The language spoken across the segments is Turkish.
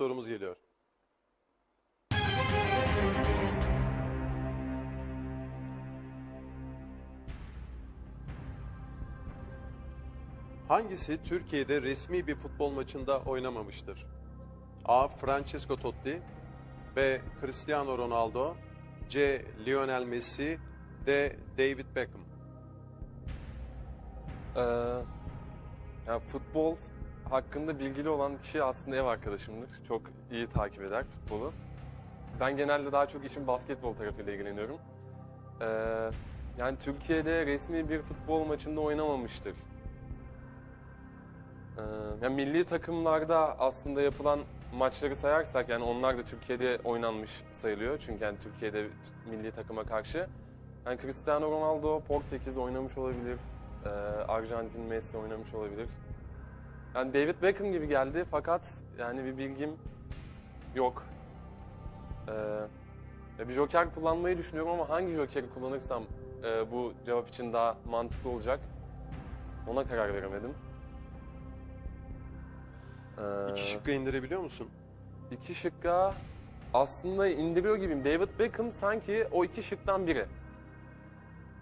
Sorumuz geliyor. Hangisi Türkiye'de resmi bir futbol maçında oynamamıştır? A. Francesco Totti B. Cristiano Ronaldo C. Lionel Messi D. David Beckham Ee, yani futbol hakkında bilgili olan kişi aslında ev arkadaşımdır. Çok iyi takip eder futbolu. Ben genelde daha çok işin basketbol tarafıyla ilgileniyorum. Ee, yani Türkiye'de resmi bir futbol maçında oynamamıştır. Ee, yani milli takımlarda aslında yapılan maçları sayarsak yani onlar da Türkiye'de oynanmış sayılıyor. Çünkü yani Türkiye'de milli takıma karşı. Yani Cristiano Ronaldo Portekiz oynamış olabilir. Ee, Arjantin Messi oynamış olabilir. Yani David Beckham gibi geldi fakat yani bir bilgim yok. Ee, bir joker kullanmayı düşünüyorum ama hangi jokeri kullanırsam e, bu cevap için daha mantıklı olacak ona karar veremedim. Ee, İki şıkkı indirebiliyor musun? İki şıkka aslında indiriyor gibiyim. David Beckham sanki o iki şıktan biri.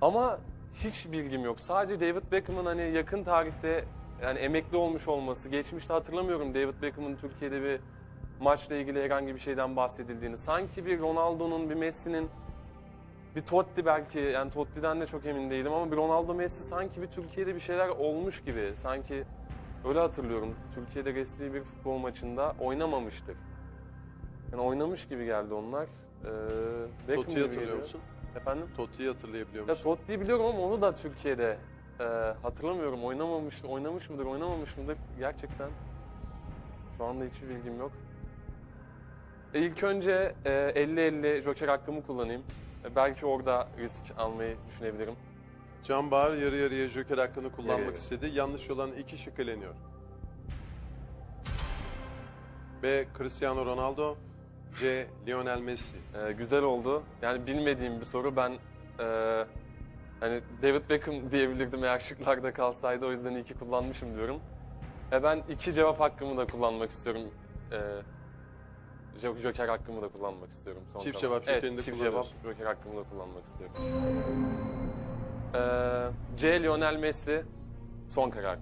Ama hiç bilgim yok. Sadece David Beckham'ın hani yakın tarihte yani emekli olmuş olması, geçmişte hatırlamıyorum David Beckham'ın Türkiye'de bir maçla ilgili herhangi bir şeyden bahsedildiğini. Sanki bir Ronaldo'nun, bir Messi'nin, bir Totti belki, yani Totti'den de çok emin değilim ama bir Ronaldo Messi sanki bir Türkiye'de bir şeyler olmuş gibi. Sanki öyle hatırlıyorum. Türkiye'de resmi bir futbol maçında oynamamıştır. Yani oynamış gibi geldi onlar. Ee, Beckham Totti'yi hatırlıyor geliyor. musun? Efendim? Totti'yi hatırlayabiliyor Ya musun? Totti'yi biliyorum ama onu da Türkiye'de e, hatırlamıyorum. Oynamamış, oynamış mıdır, oynamamış mıdır gerçekten şu anda hiçbir bilgim yok. E, ilk önce e, 50-50 joker hakkımı kullanayım. E, belki orada risk almayı düşünebilirim. Can Bahar yarı yarıya joker hakkını kullanmak yarı. istedi. Yanlış olan iki şık eleniyor. B. Cristiano Ronaldo C. Lionel Messi E, güzel oldu. Yani bilmediğim bir soru. Ben e, hani David Beckham diyebilirdim eğer şıklarda kalsaydı. O yüzden iki kullanmışım diyorum. E, ben iki cevap hakkımı da kullanmak istiyorum. E, jo- joker hakkımı da kullanmak istiyorum. Son Çift cevap jokerini evet, de çift cevap joker hakkımı da kullanmak istiyorum. E, C. Lionel Messi son karar.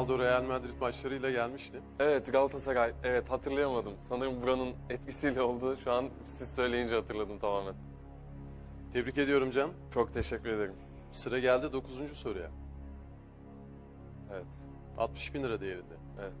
Ronaldo Real Madrid maçlarıyla gelmişti. Evet Galatasaray. Evet hatırlayamadım. Sanırım buranın etkisiyle oldu. Şu an siz söyleyince hatırladım tamamen. Tebrik ediyorum Can. Çok teşekkür ederim. Sıra geldi 9. soruya. Evet. 60 bin lira değerinde. Evet.